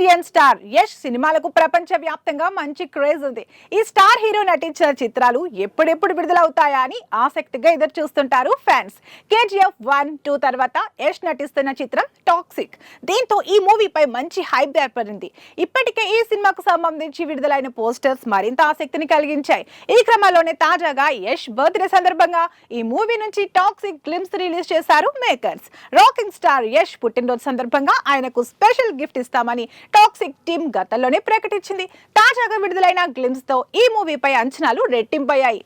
Comedian star Yash సినిమాలకు ప్రపంచ వ్యాప్తంగా మంచి క్రేజ్ ఉంది. ఈ స్టార్ హీరో నటించిన చిత్రాలు ఎప్పుడెప్పుడు విడుదలవుతాయా అని ఆసక్తిగా ఎదురు చూస్తుంటారు ఫ్యాన్స్ కేజీఎఫ్ వన్ టూ తర్వాత యష్ నటిస్తున్న చిత్రం టాక్సిక్ దీంతో ఈ మూవీపై మంచి హైప్ ఏర్పడింది. ఇప్పటికే ఈ సినిమాకు సంబంధించి విడుదలైన పోస్టర్స్ మరింత ఆసక్తిని కలిగించాయి. ఈ క్రమంలోనే తాజాగా యష్ బర్త్డే సందర్భంగా ఈ మూవీ నుంచి టాక్సిక్ గ్లిమ్స్ రిలీజ్ చేశారు మేకర్స్ రాకింగ్ స్టార్ యష్ పుట్టినరోజు సందర్భంగా ఆయనకు స్పెషల్ గిఫ్ట్ ఇస్తామని టాక్సిక్ టీమ్ గతంలోనే ప్రకటించింది. తాజాగా విడుదలైన గ్లిమ్స్తో ఈ మూవీపై అంచనాలు రెట్టింపయ్యాయి.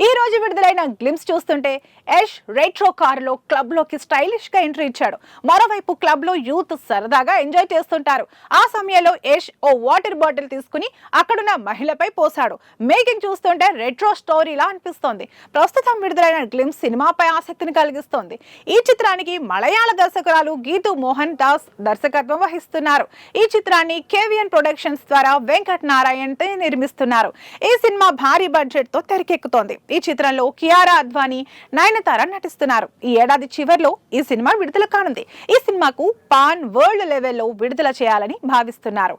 ఈ రోజు విడుదలైన గ్లిమ్స్ చూస్తుంటే యష్ రెట్రో కారులో క్లబ్లోకి స్టైలిష్గా ఎంట్రీ ఇచ్చాడు. మరోవైపు క్లబ్లో యూత్ సరదాగా ఎంజాయ్ చేస్తుంటారు. ఆ సమయంలో యష్ ఓ వాటర్ బాటిల్ తీసుకుని అక్కడున్న మహిళపై పోసాడు. మేకింగ్ చూస్తుంటే రెట్రో స్టోరీలా అనిపిస్తోంది. ప్రస్తుతం విడుదలైన గ్లిమ్స్ సినిమాపై ఆసక్తిని కలిగిస్తోంది. ఈ చిత్రానికి మలయాళ దర్శకురాలు గీతు మోహన్ దాస్ దర్శకత్వం వహిస్తున్నారు. ఈ చిత్రాన్ని కేవిఎన్ ప్రొడక్షన్స్ ద్వారా వెంకట్ నారాయణ్ నిర్మిస్తున్నారు. ఈ సినిమా భారీ బడ్జెట్తో తెరకెక్కుతోంది. ఈ చిత్రంలో కియారా అద్వానీ నయనతార నటిస్తున్నారు. ఈ ఏడాది చివర్లో ఈ సినిమా విడుదల కానుంది. ఈ సినిమాకు పాన్ వరల్డ్ లెవెల్లో విడుదల చేయాలని భావిస్తున్నారు.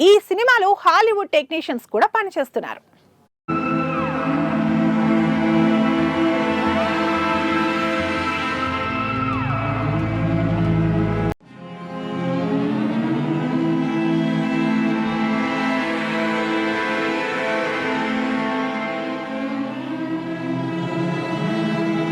ఈ సినిమాలో హాలీవుడ్ టెక్నీషియన్స్ కూడా పనిచేస్తున్నారు.